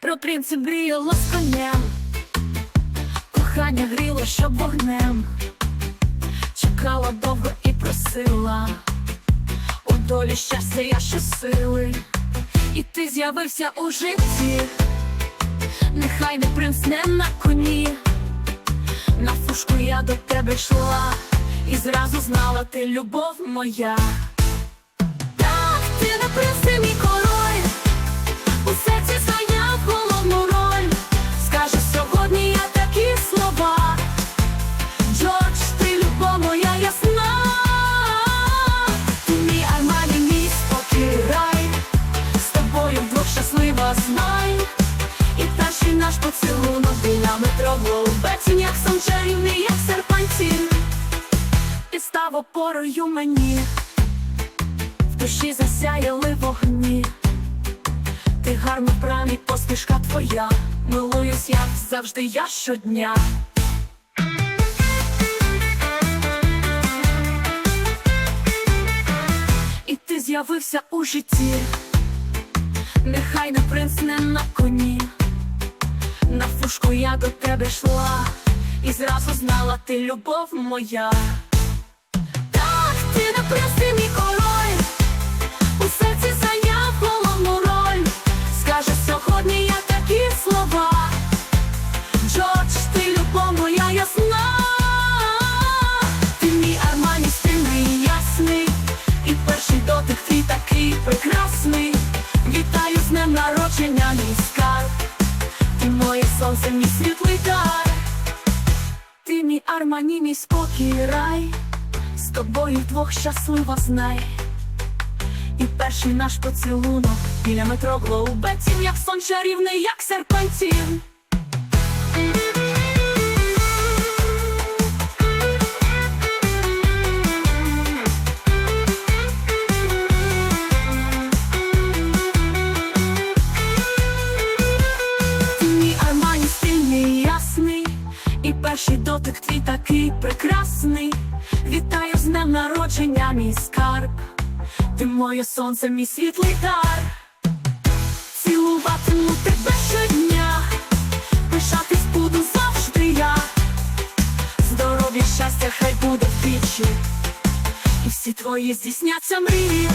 Про принцип мріяла з конем Кохання гріло, щоб вогнем. Чекала довго і просила. У долі щастя я щосили І ти з'явився у житті. Нехай не принц не на коні. На фушку я до тебе йшла. І зразу знала ти любов моя. Так, ти не принц, ти мій знай. І перший наш поцілунок біля метро Голубець, як сон чарівний, як серпантін Ти став опорою мені. В душі засяяли вогні. Ти гарно праві, посмішка твоя. Милуюсь, як завжди я щодня. І ти з'явився у житті Нехай не принц не на коні. На фушку я до тебе йшла І зразу знала ти любов моя Армані, мій спокій рай. З тобою двох щаслива знай. І перший наш поцілунок Біля метро Глоубеців, як сон чарівний, як серпантін перший дотик твій такий прекрасний. Вітаю з днем народження, мій скарб. Ти моє сонце, мій світлий дар. Цілуватиму тебе щодня, пишатись буду завжди я. Здоров'я, щастя, хай буде вдвічі, і всі твої здійсняться мрії.